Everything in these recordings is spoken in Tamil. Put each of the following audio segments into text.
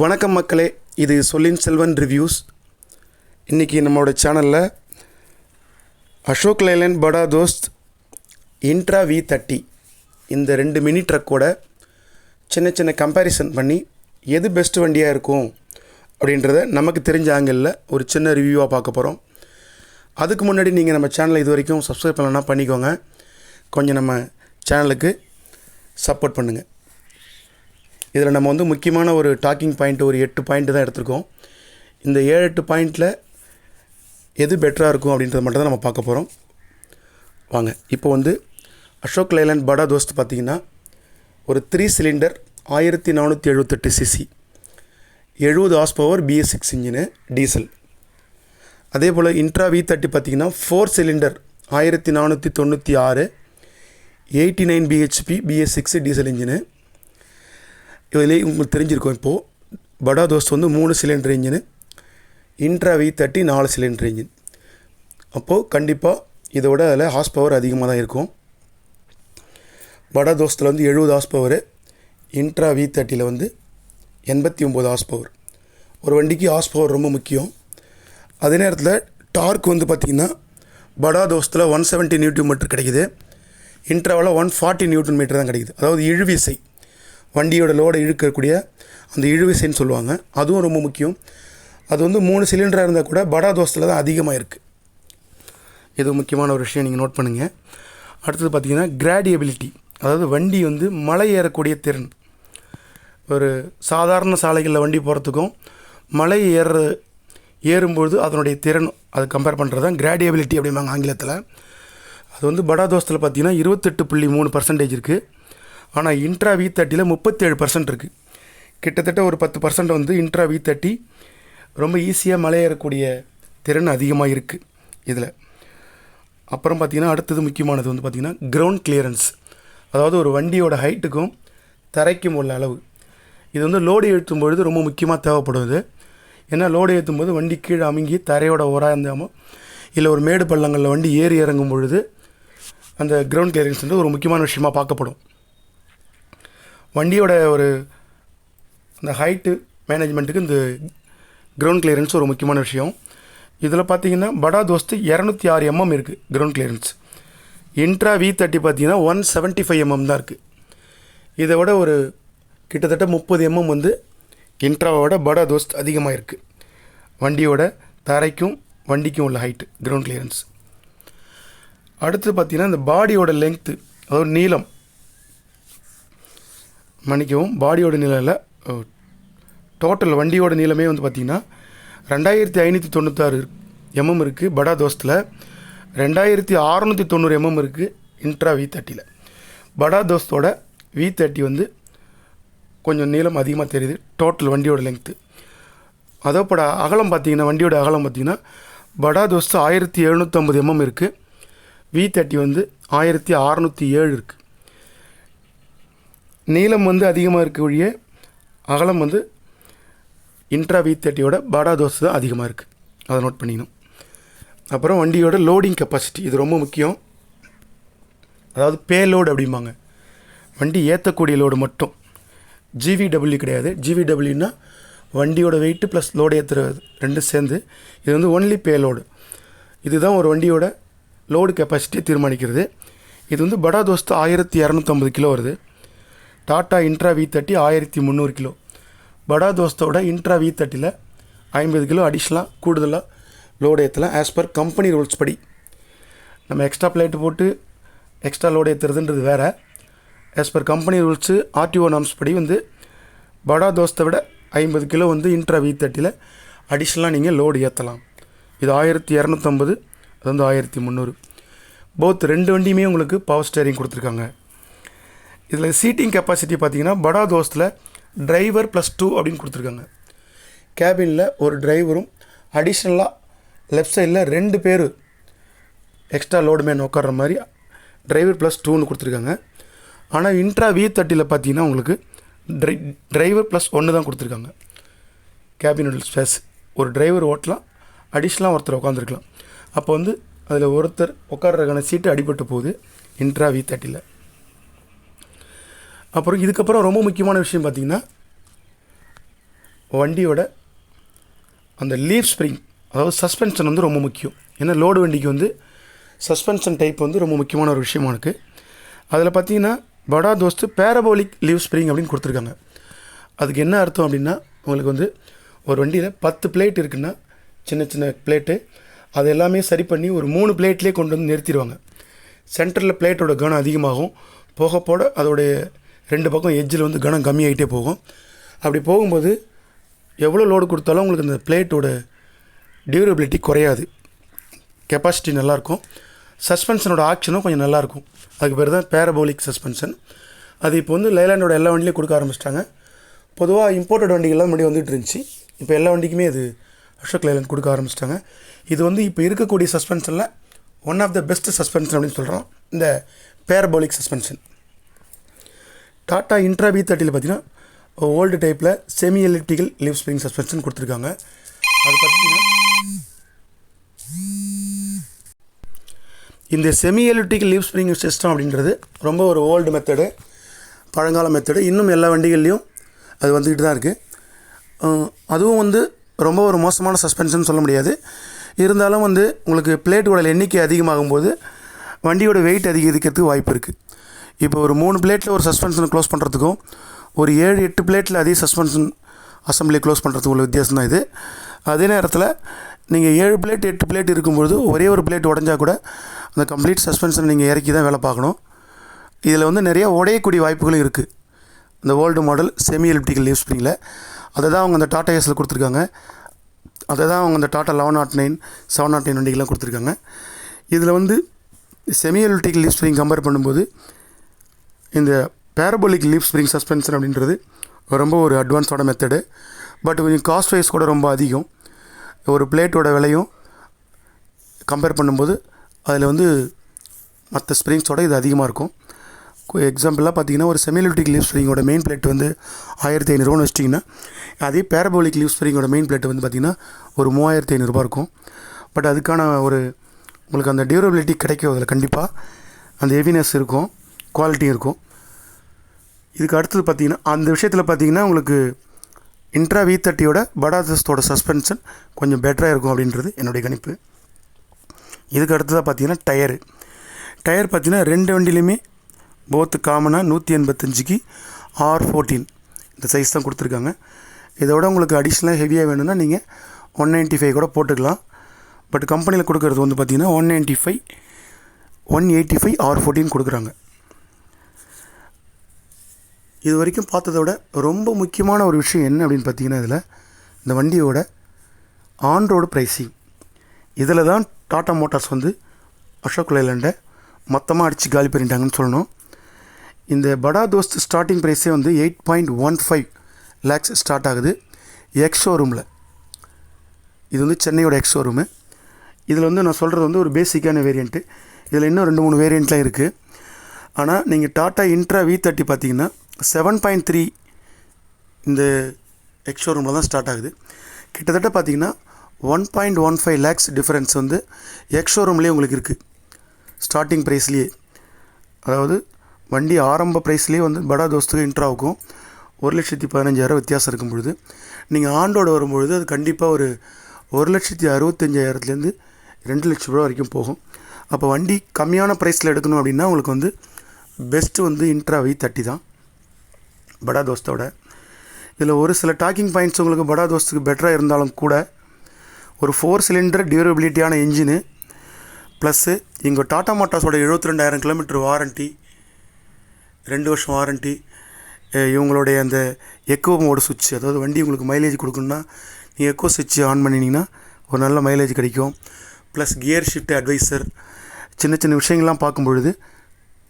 வணக்கம் மக்களே இது சொல்லின் செல்வன் ரிவ்யூஸ். இன்றைக்கி நம்மளோட சேனலில் அசோக் லைலன் படா தோஸ்த் இன்ட்ரா வி தேர்ட்டி இந்த ரெண்டு மினி ட்ரக்கோட சின்ன சின்ன கம்பேரிசன் பண்ணி எது பெஸ்ட் வண்டியாக இருக்கும் அப்படின்றத நமக்கு தெரிஞ்ச ஆங்கிளில் ஒரு சின்ன ரிவ்யூவாக பார்க்க போகிறோம் அதுக்கு முன்னாடி நீங்கள் நம்ம சேனலை இது வரைக்கும் சப்ஸ்கிரைப் பண்ணலன்னா பண்ணிக்கோங்க. கொஞ்சம் நம்ம சேனலுக்கு சப்போர்ட் பண்ணுங்கள் இதில் நம்ம வந்து முக்கியமான ஒரு டாக்கிங் பாயிண்ட் ஒரு எட்டு பாயிண்ட் தான் எடுத்திருக்கோம். இந்த ஏழு எட்டு பாயிண்ட்டில் எது பெட்டராக இருக்கும் அப்படின்றத மட்டும் தான் நம்ம பார்க்க போகிறோம் வாங்க இப்போ வந்து அசோக் லைலாண்ட் படா தோஸ்த் பார்த்திங்கன்னா ஒரு த்ரீ சிலிண்டர் ஆயிரத்தி நானூற்றி எழுபத்தெட்டு சிசி எழுபது horse power BS six engine diesel அதே போல் இன்ட்ரா வி தேர்ட்டி பார்த்தீங்கன்னா ஃபோர் சிலிண்டர் ஆயிரத்தி நானூற்றி தொண்ணூற்றி ஆறு eighty nine BHP BS six diesel engine இதிலே உங்களுக்கு தெரிஞ்சிருக்கும். இப்போது படா தோஸ்த் வந்து மூணு cylinder engine Intra V thirty நாலு சிலிண்டர் இன்ஜின். அப்போது கண்டிப்பாக இதோட அதில் ஹார்ஸ் பவர் அதிகமாக தான் இருக்கும். படா தோஸ்தில் வந்து எழுபது ஹார்ஸ் பவர் இன்ட்ரா வி தேர்ட்டியில் வந்து எண்பத்தி ஒம்பது ஹார்ஸ் பவர். ஒரு வண்டிக்கு ஹார்ஸ் பவர் ரொம்ப முக்கியம். அதே நேரத்தில் டார்க் வந்து பார்த்திங்கன்னா படா தோஸ்தில் ஒன் செவன்ட்டி நியூட்டன் மீட்டர் கிடைக்குது. இன்ட்ராவில் ஒன் ஃபார்ட்டி நியூட்டன் மீட்டர் தான் கிடைக்குது. அதாவது இழுவிசை. வண்டியோட லோடை இழுக்கக்கூடிய அந்த இழுவிசைன்னு சொல்லுவாங்க. அதுவும் ரொம்ப முக்கியம். அது வந்து மூணு சிலிண்டராக இருந்தால் கூட படா தோசத்தில் தான் அதிகமாக இருக்குது இது முக்கியமான ஒரு விஷயம் நீங்கள் நோட் பண்ணுங்கள் அடுத்தது பார்த்திங்கன்னா கிராடியபிலிட்டி அதாவது வண்டி வந்து மலை ஏறக்கூடிய திறன். ஒரு சாதாரண சாலைகளில் வண்டி போகிறதுக்கும் மலை ஏற ஏறும்பொழுது அதனுடைய திறன் அது கம்பேர் பண்ணுறது தான் கிராடியபிலிட்டி அப்படிம்பாங்க ஆங்கிலத்தில். அது வந்து படா தோசத்தில் பார்த்தீங்கன்னா இருபத்தெட்டு புள்ளி மூணு பர்சன்டேஜ் இருக்குது ஆனால் இன்ட்ரா வி தேர்ட்டியில் முப்பத்தேழு பர்சன்ட் இருக்குது கிட்டத்தட்ட ஒரு பத்து பர்சன்ட் வந்து இன்ட்ரா வி தேர்ட்டி ரொம்ப ஈஸியாக மலையேறக்கூடிய திறன் அதிகமாக இருக்குது இதில். அப்புறம் பார்த்திங்கன்னா அடுத்தது முக்கியமானது வந்து பார்த்திங்கன்னா கிரவுண்ட் கிளியரன்ஸ் அதாவது ஒரு வண்டியோட ஹைட்டுக்கும் தரைக்கும் உள்ள அளவு. இது வந்து லோடு ஏற்றும் பொழுது ரொம்ப முக்கியமாக தேவைப்படுது ஏன்னா லோடு ஏற்றும் போது வண்டி கீழே அமுங்கி தரையோட ஓராந்தாமல் இல்லை ஒரு மேடு பள்ளங்களில் வண்டி ஏறி இறங்கும் பொழுது அந்த கிரவுண்ட் கிளியரன்ஸ் வந்து ஒரு முக்கியமான விஷயமா பார்க்கப்படும். வண்டியோட ஒரு இந்த ஹைட்டு மேனேஜ்மெண்ட்டுக்கு இந்த கிரவுண்ட் கிளியரன்ஸ் ஒரு முக்கியமான விஷயம். இதில் பார்த்தீங்கன்னா படா தோஸ்து இரநூத்தி ஆறு எம்எம் இருக்குது ground clearance Intra V thirty பார்த்தீங்கன்னா ஒன் செவன்ட்டி ஃபைவ் எம்எம் தான் இருக்குது இதை விட ஒரு கிட்டத்தட்ட முப்பது எம்எம் வந்து இன்ட்ராவோட படா தோஸ்த் அதிகமாக இருக்குது வண்டியோட தரைக்கும் வண்டிக்கும் உள்ள ஹைட்டு கிரவுண்ட் கிளியரன்ஸ் அடுத்து பார்த்திங்கன்னா இந்த பாடியோட லெங்க்த்து அதாவது நீளம் மன்னிக்கவும் பாடியோட நீளம் டோட்டல் வண்டியோட நீளமே வந்து பார்த்திங்கன்னா ரெண்டாயிரத்தி ஐநூற்றி தொண்ணூத்தாறு எம்எம் இருக்குது படா தோஸ்தில். ரெண்டாயிரத்தி அறநூற்றி தொண்ணூறு எம்எம் இருக்குது intra V தேர்ட்டியில் Bada தோஸ்தோட we thirty வந்து கொஞ்சம் நீளம் அதிகமாக தெரியுது டோட்டல் வண்டியோட லெங்க்த்து அதோப்பட அகலம் பார்த்தீங்கன்னா வண்டியோட அகலம் பார்த்திங்கன்னா படா தோஸ்து ஆயிரத்தி எழுநூற்றம்பது எம்எம் இருக்குது வி தேர்ட்டி வந்து ஆயிரத்தி அறநூற்றி ஏழு இருக்குது நீளம் வந்து அதிகமாக இருக்க ஒழிய அகலம் வந்து இன்ட்ரா வி தேர்ட்டியோட பாடா தோசை தான் அதிகமாக இருக்குது அதை நோட் பண்ணிக்கணும். அப்புறம் வண்டியோட லோடிங் கெப்பாசிட்டி இது ரொம்ப முக்கியம். அதாவது பே லோடு அப்படிம்பாங்க. வண்டி ஏற்றக்கூடிய லோடு மட்டும். ஜிவிடபிள்யூ கிடையாது. ஜிவிடபிள்யூனா வண்டியோட வெயிட்டு ப்ளஸ் லோடு ஏற்றுறது ரெண்டும் சேர்ந்து இது வந்து ஒன்லி பே லோடு இதுதான் ஒரு வண்டியோட லோடு கெப்பாசிட்டியை தீர்மானிக்கிறது. இது வந்து படா தோஸ்து ஆயிரத்தி இரநூத்தம்பது கிலோ வருது. டாட்டா இன்ட்ரா வி தேர்ட்டி ஆயிரத்தி முந்நூறு கிலோ. படா தோஸ்தோட இன்ட்ரா வி தேர்ட்டியில் ஐம்பது கிலோ அடிஷ்னலாக கூடுதலாக லோடு ஏற்றலாம் ஆஸ் பர் கம்பெனி ரூல்ஸ் படி. நம்ம எக்ஸ்ட்ரா பிளேட்டு போட்டு எக்ஸ்ட்ரா லோடு ஏற்றுறதுன்றது வேறு. As per company rules RTO norms படி வந்து படா தோஸ்தை விட ஐம்பது கிலோ வந்து இன்ட்ரா வி தேர்ட்டியில் அடிஷ்னலாக நீங்கள் லோடு ஏற்றலாம் இது ஆயிரத்தி இரநூத்தம்பது அது வந்து ஆயிரத்தி முந்நூறு. போத் ரெண்டு வண்டியுமே உங்களுக்கு பவர் ஸ்டேரிங் கொடுத்துருக்காங்க. இதில் சீட்டிங் கெப்பாசிட்டி பார்த்தீங்கன்னா படா தோஸ்தில் டிரைவர் ப்ளஸ் டூ அப்படின்னு கொடுத்துருக்காங்க. கேபினில் ஒரு டிரைவரும் அடிஷ்னலாக லெஃப்ட் சைடில் ரெண்டு பேர் எக்ஸ்ட்ரா லோடு மேன் உட்கார்ற மாதிரி டிரைவர் ப்ளஸ் டூன்னு கொடுத்துருக்காங்க. ஆனால் இன்ட்ரா வி தேர்ட்டியில் பார்த்தீங்கன்னா உங்களுக்கு ட்ரை டிரைவர் ப்ளஸ் ஒன்று தான் கொடுத்துருக்காங்க. கேபினோட ஸ்பேஸ் ஒரு டிரைவர் ஓட்டலாம் அடிஷ்னலாக ஒருத்தர் உட்காந்துருக்கலாம் அப்போ வந்து அதில் ஒருத்தர் உட்கார்றதுக்கான சீட்டு அடிபட்டு போகுது இன்ட்ரா வி தேர்ட்டியில் அப்புறம் இதுக்கப்புறம் ரொம்ப முக்கியமான விஷயம் பார்த்தீங்கன்னா வண்டியோட அந்த லீஃப் ஸ்ப்ரிங் அதாவது சஸ்பென்ஷன் வந்து ரொம்ப முக்கியம். ஏன்னா லோடு வண்டிக்கு வந்து சஸ்பென்ஷன் டைப் வந்து ரொம்ப முக்கியமான ஒரு விஷயமா இருக்குது அதில் பார்த்தீங்கன்னா படா தோஸ்து பேரபோலிக் லீவ் ஸ்ப்ரிங் அப்படின்னு கொடுத்துருக்காங்க. அதுக்கு என்ன அர்த்தம் அப்படின்னா உங்களுக்கு வந்து ஒரு வண்டியில் பத்து பிளேட் இருக்குன்னா சின்ன சின்ன பிளேட்டு அது எல்லாமே சரி பண்ணி ஒரு மூணு பிளேட்லேயே கொண்டு வந்து நிறுத்திடுவாங்க. சென்டரில் பிளேட்டோட கனம் அதிகமாகும். போக போட அதோடைய ரெண்டு பக்கம் எஜ்ஜில் வந்து கனம் கம்மியாகிட்டே போகும். அப்படி போகும்போது எவ்வளோ லோடு கொடுத்தாலும் உங்களுக்கு அந்த பிளேட்டோட டியூரபிலிட்டி குறையாது. கெப்பாசிட்டி நல்லாயிருக்கும் சஸ்பென்ஷனோட ஆக்ஷனும் கொஞ்சம் நல்லாயிருக்கும் அதுக்கு பேர் தான் பேரபோலிக் சஸ்பென்ஷன் அது இப்போ வந்து லைலாண்டோட எல்லா வண்டிலையும் கொடுக்க ஆரம்பிச்சிட்டாங்க. பொதுவாக இம்போர்ட்டட் வண்டிகள்லாம் முன்னாடி வந்துட்டு இருந்துச்சு. இப்போ எல்லா வண்டிக்குமே அது அசோக் லைலாண்ட் கொடுக்க ஆரம்பிச்சிட்டாங்க. இது வந்து இப்போ இருக்கக்கூடிய சஸ்பென்ஷனில் one of the best suspension அப்படின்னு சொல்கிறோம் இந்த parabolic suspension Tata Intra V தேர்ட்டியில் பார்த்தீங்கன்னா ஓல்டு டைப்பில் semi electrical leaf spring suspension கொடுத்துருக்காங்க. அது பார்த்தீங்கன்னா இந்த semi electrical leaf spring system அப்படின்றது ரொம்ப ஒரு ஓல்டு மெத்தடு பழங்கால மெத்தடு இன்னும் எல்லா வண்டிகள்லேயும் அது வந்துக்கிட்டு தான் இருக்குது அதுவும் வந்து ரொம்ப ஒரு மோசமான சஸ்பென்ஷன் சொல்ல முடியாது. இருந்தாலும் வந்து உங்களுக்கு பிளேட்டுகளோட எண்ணிக்கை அதிகமாகும் போது வண்டியோட வெயிட் அதிகரிக்கிறதுக்கு வாய்ப்பு இருக்குது இப்போ ஒரு மூணு பிளேட்டில் ஒரு சஸ்பென்ஷன் க்ளோஸ் பண்ணுறதுக்கும் ஒரு ஏழு எட்டு பிளேட்டில் அதே சஸ்பென்ஷன் அசம்பிளி க்ளோஸ் பண்ணுறதுக்கு உள்ள வித்தியாசம் தான் இது. அதே நேரத்தில் நீங்கள் ஏழு பிளேட் எட்டு பிளேட் இருக்கும்பொழுது ஒரே ஒரு பிளேட் உடஞ்சா கூட அந்த கம்ப்ளீட் சஸ்பென்ஷன் நீங்கள் இறக்கி தான் வேலை பார்க்கணும். இதில் வந்து நிறையா உடையக்கூடிய வாய்ப்புகளும் இருக்குது இந்த old model semi elliptical leaf ஸ்ப்ரிங்கில் அதை தான் அவங்க அந்த டாட்டா ஏஸில் கொடுத்துருக்காங்க. அதை தான் அவங்க அந்த Tata eleven naught nine seven naught nine வண்டிகள்லாம் கொடுத்துருக்காங்க. இதில் வந்து semi elliptical leaf spring compare பண்ணும்போது இந்த பேரபோலிக் லீவ் ஸ்ப்ரிங் சஸ்பென்ஷன் அப்படின்றது ரொம்ப ஒரு அட்வான்ஸோட மெத்தடு பட் கொஞ்சம் காஸ்ட் வைஸ் கூட ரொம்ப அதிகம். ஒரு பிளேட்டோட விலையும் கம்பேர் பண்ணும்போது அதில் வந்து மற்ற ஸ்ப்ரிங்ஸோட இது அதிகமாக இருக்கும். எக்ஸாம்பிளாக பார்த்தீங்கன்னா ஒரு செமிலிட்டிக் லீவ் ஸ்ப்ரிங்கோட மெயின் பிளேட் வந்து ஆயிரத்தி ஐநூறுரூவான்னு வச்சிட்டிங்கன்னா அதே பேரபோலிக் லீவ் ஸ்ப்ரிங்கோட மெயின் பிளேட் வந்து பார்த்திங்கன்னா ஒரு மூவாயிரத்தி ஐநூறுரூபா இருக்கும். பட் அதுக்கான ஒரு உங்களுக்கு அந்த டியூரபிலிட்டி கிடைக்கும் அதில் கண்டிப்பாக அந்த ஹெவினஸ் இருக்கும். குவாலிட்டி இருக்கும். இதுக்கு அடுத்தது பார்த்தீங்கன்னா அந்த விஷயத்தில் பார்த்தீங்கன்னா உங்களுக்கு இன்ட்ரா வி தேர்ட்டியோட படாதஸ்தோட சஸ்பென்ஷன் கொஞ்சம் பெட்டராக இருக்கும் அப்படின்றது என்னுடைய கணிப்பு. இதுக்கு அடுத்ததாக பார்த்தீங்கன்னா டயரு டயர் பார்த்தீங்கன்னா ரெண்டு வண்டிலையுமே போத்து காமனாக நூற்றி எண்பத்தஞ்சுக்கு ஆர் ஃபோர்டீன் இந்த சைஸ் தான் கொடுத்துருக்காங்க. இதோட உங்களுக்கு அடிஷ்னலாக ஹெவியாக வேணும்னா நீங்கள் ஒன் நைன்ட்டி ஃபைவ் கூட போட்டுக்கலாம். பட் கம்பெனியில் கொடுக்குறது வந்து பார்த்திங்கன்னா one ninety five one eighty five R fourteen கொடுக்குறாங்க. இது வரைக்கும் பார்த்ததை விட ரொம்ப முக்கியமான ஒரு விஷயம் என்ன அப்படின்னு பார்த்தீங்கன்னா இதில் இந்த வண்டியோட ஆன் ரோடு ப்ரைஸிங் இதில் தான் டாட்டா மோட்டார்ஸ் வந்து அசோக் லைலண்டை மொத்தமாக அடித்து காலி பண்ணிட்டாங்கன்னு சொல்லணும். இந்த படா தோஸ்த் ஸ்டார்டிங் ப்ரைஸே வந்து eight point one five lakhs start ஆகுது. எக்ஸ் ஷோரூமில் இது வந்து சென்னையோட எக்ஸ் ஷோரூமு இதில் வந்து நான் சொல்கிறது வந்து ஒரு பேசிக்கான வேரியண்ட்டு இதில் இன்னும் ரெண்டு மூணு வேரியண்ட்லாம் இருக்குது ஆனால் நீங்கள் டாட்டா இன்ட்ரா வி தேர்ட்டி பார்த்தீங்கன்னா செவன் பாயிண்ட் த்ரீ இந்த எக்ஸ் ஷோரூமில் தான் ஸ்டார்ட் ஆகுது. கிட்டத்தட்ட பார்த்தீங்கன்னா one point one five lakhs difference வந்து எக்ஸ் ஷோரூம்லேயே உங்களுக்கு இருக்குது ஸ்டார்டிங் ப்ரைஸ்லேயே அதாவது வண்டி ஆரம்ப ப்ரைஸ்லேயே வந்து படா தோஸ்துக்கு இன்ட்ராவுக்கும் ஒரு லட்சத்தி பதினஞ்சாயிரம் வித்தியாசம் இருக்கும் பொழுது நீங்கள் ஆண்டோடு வரும்பொழுது அது கண்டிப்பாக ஒரு ஒரு லட்சத்தி அறுபத்தஞ்சாயிரத்துலேருந்து ரெண்டு லட்ச ரூபா வரைக்கும் போகும். அப்போ வண்டி கம்மியான ப்ரைஸில் எடுக்கணும் அப்படின்னா உங்களுக்கு வந்து பெஸ்ட்டு வந்து இன்ட்ரா வி தேர்ட்டி தான். படா தோஸ்தோட. இதில் ஒரு சில டாக்கிங் பாயிண்ட்ஸ் உங்களுக்கு படா தோஸ்துக்கு பெட்டராக இருந்தாலும் கூட ஒரு ஃபோர் சிலிண்டர் டியூரபிலிட்டியான இன்ஜினு ப்ளஸ்ஸு இங்கே டாட்டா மோட்டார்ஸோட எழுபத்தி ரெண்டாயிரம் கிலோமீட்டர் வாரண்ட்டி ரெண்டு வருஷம் வாரண்ட்டி இவங்களுடைய அந்த எக்கோ மோடு சுவிட்ச் அதாவது வண்டி உங்களுக்கு மைலேஜ் கொடுக்கணுன்னா நீங்கள் எக்கோ சுவிட்ச் ஆன் பண்ணினீங்கன்னா ஒரு நல்ல மைலேஜ் கிடைக்கும். ப்ளஸ் கியர் ஷிஃப்ட் அட்வைசர் சின்ன சின்ன விஷயங்கள்லாம் பார்க்கும் பொழுது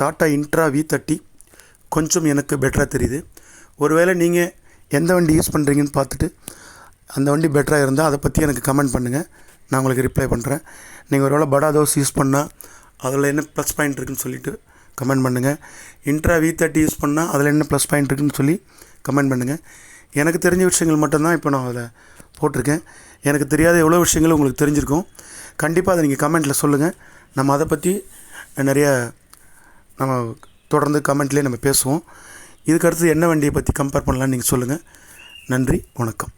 டாட்டா இன்ட்ரா வி தேர்ட்டி கொஞ்சம் எனக்கு பெட்டராக தெரியுது. ஒருவேளை நீங்கள் எந்த வண்டி யூஸ் பண்ணுறீங்கன்னு பார்த்துட்டு அந்த வண்டி பெட்டராக இருந்தால் அதை பற்றி எனக்கு கமெண்ட் பண்ணுங்கள் நான் உங்களுக்கு ரிப்ளை பண்ணுறேன் நீங்கள் ஒருவேளை படா தோஸ் யூஸ் பண்ணால் அதில் என்ன ப்ளஸ் பாயிண்ட் இருக்குன்னு சொல்லிவிட்டு கமெண்ட் பண்ணுங்கள் இன்ட்ரா வி தேர்ட்டி யூஸ் பண்ணால் அதில் என்ன ப்ளஸ் பாயிண்ட் இருக்குன்னு சொல்லி கமெண்ட் பண்ணுங்கள் எனக்கு தெரிஞ்ச விஷயங்கள் மட்டும்தான் இப்போ நான் அதில் போட்டிருக்கேன். எனக்கு தெரியாத எவ்வளோ விஷயங்கள் உங்களுக்கு தெரிஞ்சிருக்கும். கண்டிப்பாக அதை நீங்கள் கமெண்ட்டில் சொல்லுங்கள் நம்ம அதை பற்றி நிறைய நம்ம தொடர்ந்து கமெண்ட்லேயே நம்ம பேசுவோம். இதுக்கு அடுத்து என்ன வண்டியை பற்றி கம்பேர் பண்ணலான்னு நீங்கள் சொல்லுங்கள் நன்றி வணக்கம்.